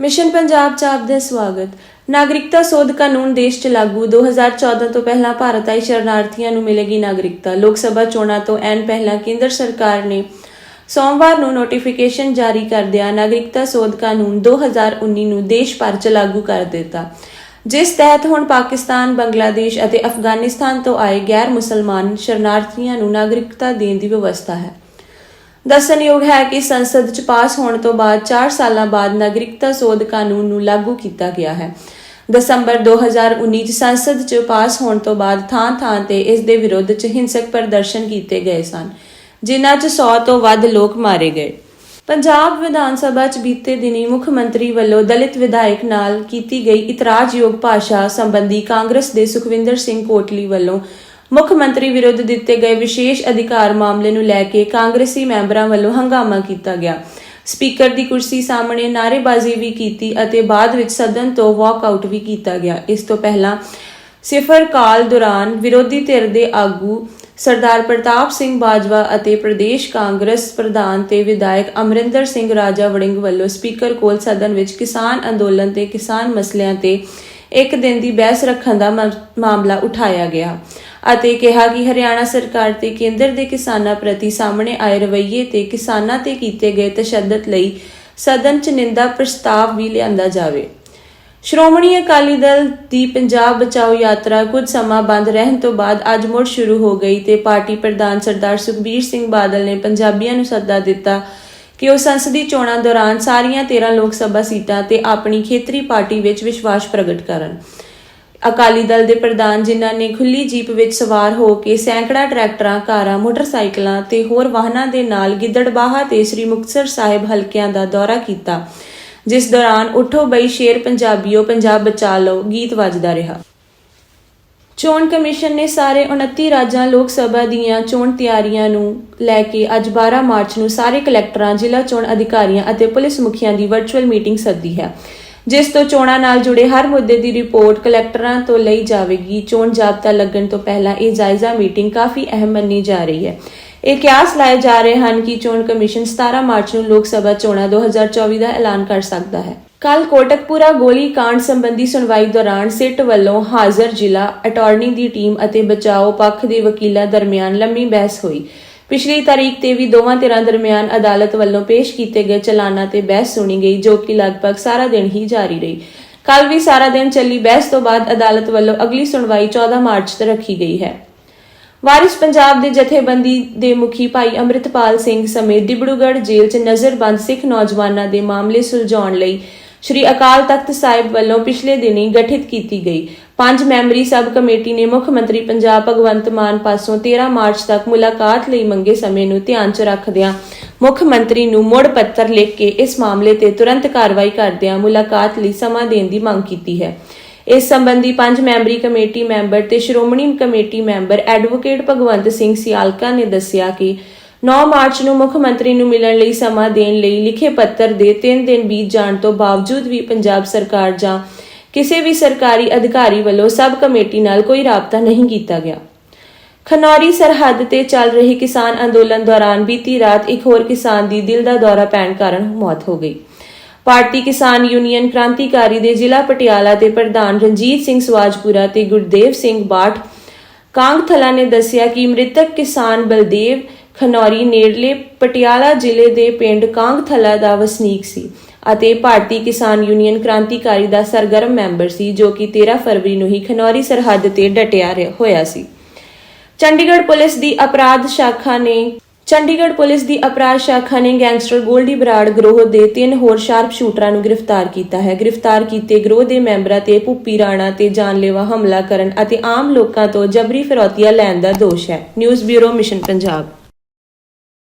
Mission Punjab ਚ ਆਪ ਦਾ ਸਵਾਗਤ। ਨਾਗਰਿਕਤਾ ਸੋਧ ਕਾਨੂੰਨ ਦੇਸ਼ ਚ ਲਾਗੂ। 2014 ਤੋਂ ਪਹਿਲਾਂ ਭਾਰਤ ਆਈ ਸ਼ਰਨਾਰਥੀਆਂ ਨੂੰ ਮਿਲੇਗੀ ਨਾਗਰਿਕਤਾ। ਲੋਕ ਸਭਾ ਚੋਣਾਂ ਤੋਂ ਐਨ ਪਹਿਲਾਂ ਕੇਂਦਰ ਸਰਕਾਰ ਨੇ ਸੋਮਵਾਰ ਨੂੰ ਨੋਟੀਫਿਕੇਸ਼ਨ ਜਾਰੀ ਕਰਦਿਆਂ ਨਾਗਰਿਕਤਾ ਸੋਧ ਕਾਨੂੰਨ 2019 ਨੂੰ ਦੇਸ਼ ਭਰ ਚ ਲਾਗੂ ਕਰ ਦਿੱਤਾ। ਜਿਸ ਤਹਿਤ ਹੁਣ ਪਾਕਿਸਤਾਨ, ਬੰਗਲਾਦੇਸ਼ ਅਤੇ ਅਫਗਾਨਿਸਤਾਨ ਤੋਂ ਆਏ ਗੈਰ ਮੁਸਲਮਾਨ ਸ਼ਰਨਾਰਥੀਆਂ ਨੂੰ ਨਾਗਰਿਕਤਾ ਦੇਣ ਦੀ ਵਿਵਸਥਾ ਹੈ। ਦੱਸਣਯੋਗ ਹੈ ਕਿ ਸੰਸਦ 'ਚ ਪਾਸ ਹੋਣ ਤੋਂ ਬਾਅਦ 4 ਸਾਲਾਂ ਬਾਅਦ ਨਾਗਰਿਕਤਾ ਸੋਧ ਕਾਨੂੰਨ ਨੂੰ ਲਾਗੂ ਕੀਤਾ ਗਿਆ ਹੈ। ਦਸੰਬਰ 2019 'ਚ ਸੰਸਦ 'ਚ ਪਾਸ ਹੋਣ ਤੋਂ ਬਾਅਦ ਥਾਂ-ਥਾਂ ਤੇ ਇਸ ਦੇ ਵਿਰੋਧ 'ਚ ਹਿੰਸਕ ਪ੍ਰਦਰਸ਼ਨ ਕੀਤੇ ਗਏ ਸਨ, ਜਿਨ੍ਹਾਂ 'ਚ 100 ਤੋਂ ਵੱਧ ਲੋਕ ਮਾਰੇ ਗਏ। ਪੰਜਾਬ ਵਿਧਾਨ ਸਭਾ 'ਚ ਬੀਤੇ ਦਿਨੀ ਮੁੱਖ ਮੰਤਰੀ ਵੱਲੋਂ ਦਲਿਤ ਵਿਧਾਇਕ ਨਾਲ ਕੀਤੀ ਗਈ ਇਤਰਾਜ਼ਯੋਗ ਭਾਸ਼ਾ ਸੰਬੰਧੀ ਕਾਂਗਰਸ ਦੇ ਸੁਖਵਿੰਦਰ ਸਿੰਘ ਕੋਟਲੀ ਵੱਲੋਂ ਮੁੱਖ ਮੰਤਰੀ ਵਿਰੁੱਧ ਦਿੱਤੇ ਗਏ ਵਿਸ਼ੇਸ਼ ਅਧਿਕਾਰ ਮਾਮਲੇ ਨੂੰ ਲੈ ਕੇ ਕਾਂਗਰਸੀ ਮੈਂਬਰਾਂ ਵੱਲੋਂ ਹੰਗਾਮਾ ਕੀਤਾ ਗਿਆ। ਸਪੀਕਰ ਦੀ ਕੁਰਸੀ ਸਾਹਮਣੇ ਨਾਅਰੇਬਾਜ਼ੀ ਵੀ ਕੀਤੀ ਅਤੇ ਬਾਅਦ ਵਿੱਚ ਸਦਨ ਤੋਂ ਵਾਕਆਊਟ ਵੀ ਕੀਤਾ ਗਿਆ। ਇਸ ਤੋਂ ਪਹਿਲਾਂ ਸਿਫਰ ਕਾਲ ਦੌਰਾਨ ਵਿਰੋਧੀ ਧਿਰ ਦੇ ਆਗੂ ਸਰਦਾਰ ਪ੍ਰਤਾਪ ਸਿੰਘ ਬਾਜਵਾ ਅਤੇ ਪ੍ਰਦੇਸ਼ ਕਾਂਗਰਸ ਪ੍ਰਧਾਨ ਤੇ ਵਿਧਾਇਕ ਅਮਰਿੰਦਰ ਸਿੰਘ ਰਾਜਾ ਵੜਿੰਗ ਵੱਲੋਂ ਸਪੀਕਰ ਕੋਲ ਸਦਨ ਵਿੱਚ ਕਿਸਾਨ ਅੰਦੋਲਨ ਤੇ ਕਿਸਾਨ ਮਸਲਿਆਂ ਤੇ ਇੱਕ ਦਿਨ ਦੀ ਬਹਿਸ ਰੱਖਣ ਦਾ ਮਾਮਲਾ ਉਠਾਇਆ ਗਿਆ। ਅਤੇ ਕਿਹਾ ਕਿ ਹਰਿਆਣਾ ਸਰਕਾਰ ਤੇ ਕੇਂਦਰ ਦੇ ਕਿਸਾਨਾਂ ਪ੍ਰਤੀ ਸਾਹਮਣੇ ਆਏ ਰਵੱਈਏ ਤੇ ਕਿਸਾਨਾਂ ਤੇ ਕੀਤੇ ਗਏ ਤਸ਼ੱਦਦ ਲਈ ਸਦਨ 'ਚ ਨਿੰਦਾ ਪ੍ਰਸਤਾਵ ਵੀ ਲਿਆਂਦਾ ਜਾਵੇ। ਸ਼੍ਰੋਮਣੀ ਅਕਾਲੀ ਦਲ ਦੀ ਪੰਜਾਬ ਬਚਾਓ ਯਾਤਰਾ ਕੁਝ ਸਮਾਂ ਬੰਦ ਰਹਿਣ ਤੋਂ ਬਾਅਦ ਅੱਜ ਮੁੜ ਸ਼ੁਰੂ ਹੋ ਗਈ ਤੇ ਪਾਰਟੀ ਪ੍ਰਧਾਨ ਸਰਦਾਰ ਸੁਖਬੀਰ ਸਿੰਘ ਬਾਦਲ ਨੇ ਪੰਜਾਬੀਆਂ ਨੂੰ ਸੱਦਾ ਦਿੱਤਾ ਕਿ ਉਹ ਸੰਸਦੀ ਚੋਣਾਂ ਦੌਰਾਨ ਸਾਰੀਆਂ 13 ਲੋਕ ਸਭਾ ਸੀਟਾਂ ਤੇ ਆਪਣੀ ਖੇਤਰੀ ਪਾਰਟੀ ਵਿੱਚ ਵਿਸ਼ਵਾਸ ਪ੍ਰਗਟ ਕਰਨ। ਅਕਾਲੀ ਦਲ ਦੇ ਪ੍ਰਧਾਨ ਜਿਨ੍ਹਾਂ ਨੇ ਖੁੱਲੀ ਜੀਪ ਵਿੱਚ ਸਵਾਰ ਹੋ ਕੇ ਸੈਂਕੜਾ ਟਰੈਕਟਰਾਂ, ਕਾਰਾਂ, ਮੋਟਰਸਾਈਕਲਾਂ ਤੇ ਹੋਰ ਵਾਹਨਾਂ ਦੇ ਨਾਲ ਗਿੱਦੜਬਾਹਾ ਤੇ ਸ੍ਰੀ ਮੁਕਤਸਰ ਸਾਹਿਬ ਹਲਕਿਆਂ ਦਾ ਦੌਰਾ ਕੀਤਾ ਜਿਸ ਦੌਰਾਨ ਉਠੋ ਬਈ ਸ਼ੇਰ ਪੰਜਾਬੀਓ ਪੰਜਾਬ ਬਚਾ ਲਓ ਗੀਤ ਵੱਜਦਾ ਰਿਹਾ। ਚੋਣ ਕਮਿਸ਼ਨ ਨੇ ਸਾਰੇ 29 ਰਾਜਾਂ ਲੋਕ ਸਭਾ ਦੀਆਂ ਚੋਣ ਤਿਆਰੀਆਂ ਨੂੰ ਲੈ ਕੇ ਅੱਜ 12 ਮਾਰਚ ਨੂੰ ਸਾਰੇ ਕਲੈਕਟਰਾਂ ਜ਼ਿਲ੍ਹਾ ਚੋਣ ਅਧਿਕਾਰੀਆਂ ਅਤੇ ਪੁਲਿਸ ਮੁਖੀਆਂ ਦੀ ਵਰਚੁਅਲ ਮੀਟਿੰਗ ਸੱਦੀ ਹੈ। ਜਿਸ ਤੋਂ ਚੋਣਾਂ ਨਾਲ ਜੁੜੇ ਹਰ ਮੁੱਦੇ ਦੀ ਰਿਪੋਰਟ ਕਲੈਕਟਰਾਂ ਤੋਂ ਲਈ ਜਾਵੇਗੀ। ਚੋਣ ਜਾਬਤਾ ਲੱਗਣ ਤੋਂ ਪਹਿਲਾਂ ਇਹ ਜਾਇਜ਼ਾ ਮੀਟਿੰਗ ਕਾਫੀ ਅਹਿਮ ਮੰਨੀ ਜਾ ਰਹੀ ਹੈ। ਇਹ ਕਿਆਸ ਲਾਏ ਜਾ ਰਹੇ ਹਨ ਕਿ ਚੋਣ ਕਮਿਸ਼ਨ 17 ਮਾਰਚ ਨੂੰ ਲੋਕ ਸਭਾ ਚੋਣਾਂ 2024 ਦਾ ਐਲਾਨ ਕਰ ਸਕਦਾ ਹੈ। ਕੱਲ ਕੋਟਕਪੂਰਾ ਗੋਲੀ ਕਾਂਡ ਸੰਬੰਧੀ ਸੁਣਵਾਈ ਦੌਰਾਨ ਸਿੱਟ ਵੱਲੋਂ ਹਾਜ਼ਰ ਜ਼ਿਲ੍ਹਾ ਅਟਾਰਨੀ ਦੀ ਟੀਮ ਅਤੇ ਬਚਾਓ ਪੱਖ ਦੇ ਵਕੀਲਾਂ ਦਰਮਿਆਨ ਲੰਮੀ ਬਹਿਸ ਹੋਈ। ਪਿਛਲੀ ਤਾਰੀਖ ਤੇ ਵੀ ਦੋਵਾਂ ਧਿਰਾਂ ਦਰਮਿਆਨ ਅਦਾਲਤ ਵੱਲੋਂ ਪੇਸ਼ ਕੀਤੇ ਗਏ ਚਲਾਨਾਂ ਤੇ ਬਹਿਸ ਸੁਣੀ ਗਈ, ਜੋ ਕਿ ਲਗਭਗ ਸਾਰਾ ਦਿਨ ਹੀ ਜਾਰੀ ਰਹੀ। ਕੱਲ ਵੀ ਸਾਰਾ ਦਿਨ ਚੱਲੀ ਬਹਿਸ ਤੋਂ ਬਾਅਦ ਅਦਾਲਤ ਵੱਲੋਂ ਅਗਲੀ ਸੁਣਵਾਈ 14 ਮਾਰਚ ਤੱਕ ਰੱਖੀ ਗਈ ਹੈ। ਵਾਰਿਸ ਪੰਜਾਬ ਦੇ ਜਥੇਬੰਦੀ ਦੇ ਮੁਖੀ ਭਾਈ ਅੰਮ੍ਰਿਤਪਾਲ ਸਿੰਘ ਸਮੇਤ ਡਿਬੜੂਗੜ੍ਹ ਜੇਲ੍ਹ 'ਚ ਨਜ਼ਰਬੰਦ ਸਿੱਖ ਨੌਜਵਾਨਾਂ ਦੇ ਮਾਮਲੇ ਸੁਲਝਾਉਣ ਲਈ ਸ਼੍ਰੀ ਅਕਾਲ ਤਖਤ ਸਾਹਿਬ ਵੱਲੋਂ ਪਿਛਲੇ ਦਿਨੀ ਗਠਿਤ ਕੀਤੀ ਗਈ। ਪੰਜ ਮੈਂਬਰੀ ਸਬ ਕਮੇਟੀ ਨੇ ਮੁੱਖ ਮੰਤਰੀ ਪੰਜਾਬ ਭਗਵੰਤ ਮਾਨ ਪਾਸੋਂ 13 ਮਾਰਚ ਤੱਕ ਮੁਲਾਕਾਤ ਲਈ ਮੰਗੇ ਸਮੇਂ ਨੂੰ ਧਿਆਨ 'ਚ ਰੱਖਦਿਆਂ ਮੁੱਖ ਮੰਤਰੀ ਨੂੰ ਮੁੜ ਪੱਤਰ ਲਿਖ ਕੇ ਇਸ ਮਾਮਲੇ ਤੇ ਤੁਰੰਤ ਕਾਰਵਾਈ ਕਰਦਿਆਂ ਮੁਲਾਕਾਤ ਲਈ ਸਮਾਂ ਦੇਣ ਦੀ ਮੰਗ ਕੀਤੀ ਹੈ। ਇਸ ਸੰਬੰਧੀ ਪੰਜ ਮੈਂਬਰੀ ਕਮੇਟੀ ਮੈਂਬਰ ਤੇ Shiromani committee member advocate Bhagwant Singh Sialka ਨੇ ਦੱਸਿਆ ਕਿ 9 ਮਾਰਚ ਨੂੰ ਮੁੱਖ ਮੰਤਰੀ ਨੂੰ ਮਿਲਣ ਲਈ ਸਮਾਂ ਦੇਣ ਲਈ ਲਿਖੇ ਪੱਤਰ ਦੇ 3 ਦਿਨ ਬੀਤ ਜਾਣ ਤੋਂ ਬਾਵਜੂਦ ਵੀ ਪੰਜਾਬ ਸਰਕਾਰ ਜਾਂ ਕਿਸੇ ਵੀ ਸਰਕਾਰੀ ਅਧਿਕਾਰੀ ਵੱਲੋਂ ਸਬ ਕਮੇਟੀ ਨਾਲ ਕੋਈ ਰਾਬਤਾ ਨਹੀਂ ਕੀਤਾ ਗਿਆ। ਖਨੌਰੀ ਸਰਹੱਦ ਤੇ ਚੱਲ ਰਹੀ ਕਿਸਾਨ ਅੰਦੋਲਨ ਦੌਰਾਨ ਬੀਤੀ ਰਾਤ ਇੱਕ ਹੋਰ ਕਿਸਾਨ ਦੀ ਦਿਲ ਦਾ ਦੌਰਾ ਪੈਣ ਕਾਰਨ ਮੌਤ ਹੋ ਗਈ। ਭਾਰਤੀ ਕਿਸਾਨ ਯੂਨੀਅਨ ਕ੍ਰਾਂਤੀਕਾਰੀ ਦੇ ਜ਼ਿਲ੍ਹਾ ਪਟਿਆਲਾ ਦੇ ਪ੍ਰਧਾਨ ਰਣਜੀਤ ਸਿੰਘ ਸਵਾਜਪੁਰਾ ਤੇ ਗੁਰਦੇਵ ਸਿੰਘ ਬਾਠ ਕਾਂਗਥਲਾ ਨੇ ਦੱਸਿਆ ਕਿ ਮ੍ਰਿਤਕ ਕਿਸਾਨ ਬਲਦੇਵ ਖਨੌਰੀ ਨੇੜਲੇ ਪਟਿਆਲਾ ਜ਼ਿਲ੍ਹੇ ਦੇ ਪਿੰਡ ਕਾਂਗਥਲਾ ਦਾ ਵਸਨੀਕ ਸੀ ਅਤੇ ਭਾਰਤੀ ਕਿਸਾਨ ਯੂਨੀਅਨ ਕ੍ਰਾਂਤੀਕਾਰੀ ਦਾ ਸਰਗਰਮ ਮੈਂਬਰ ਸੀ, ਜੋ ਕਿ 13 ਫਰਵਰੀ ਨੂੰ ਹੀ ਖਨੌਰੀ ਸਰਹੱਦ ਤੇ ਡਟਿਆ ਹੋਇਆ ਸੀ। ਚੰਡੀਗੜ੍ਹ ਪੁਲਿਸ ਦੀ ਅਪਰਾਧ ਸ਼ਾਖਾ ਨੇ, ਚੰਡੀਗੜ੍ਹ ਪੁਲਿਸ ਦੀ ਅਪਰਾਧ ਸ਼ਾਖਾ ਨੇ ਗੈਂਗਸਟਰ ਗੋਲਡੀ ਬਰਾੜ ਗਰੋਹ ਦੇ ਤਿੰਨ ਹੋਰ ਸ਼ਾਰਪ ਸ਼ੂਟਰਾਂ ਨੂੰ ਗ੍ਰਿਫਤਾਰ ਕੀਤਾ ਹੈ। ਗ੍ਰਿਫਤਾਰ ਕੀਤੇ ਗਰੋਹ ਦੇ ਮੈਂਬਰਾਂ ਤੇ ਭੁੱਪੀ ਰਾਣਾ ਤੇ ਜਾਨਲੇਵਾ ਹਮਲਾ ਕਰਨ ਅਤੇ ਆਮ ਲੋਕਾਂ ਤੋਂ ਜਬਰੀ ਫਿਰੌਤੀਆਂ ਲੈਣ ਦਾ ਦੋਸ਼ ਹੈ। News bureau mission Punjab